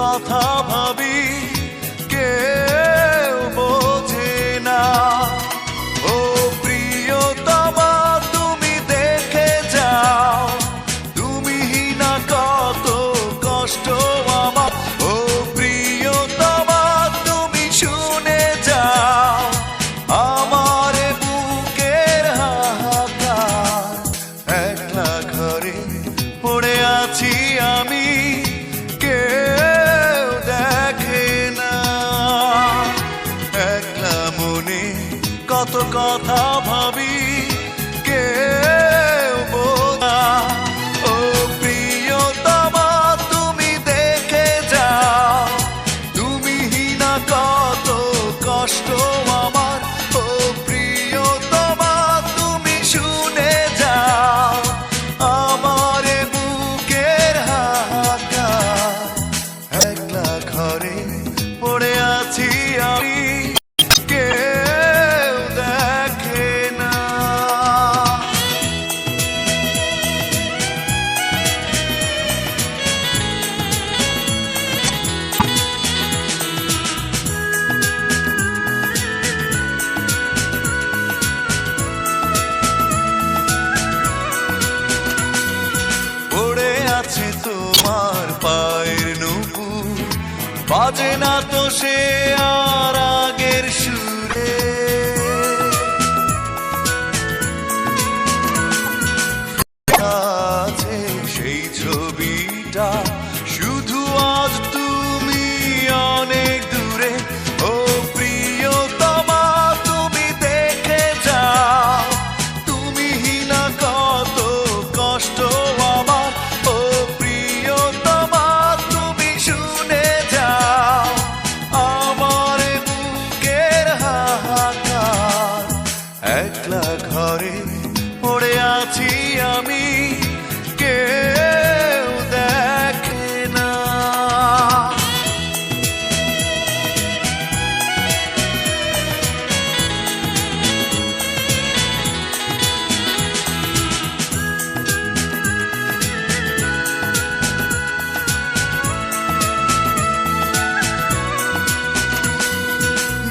কথা ভাবি। 我逃 বাজে না তো সে আর আগের সুরে। সেই ছবিটা ঘরে পড়ে আছি আমি কেউ দেখে না।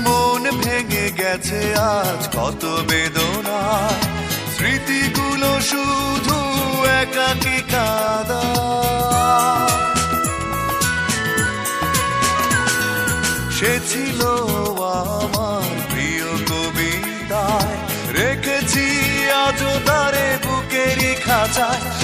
মন ভেঙে গেছে আজ কত বের স্মৃতিগুলো শুধু একাকি কাদা। সে ছিল আমার প্রিয় কবিতায়। রেখেছি আজ তারে বুকেরই খাঁচায়।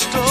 store.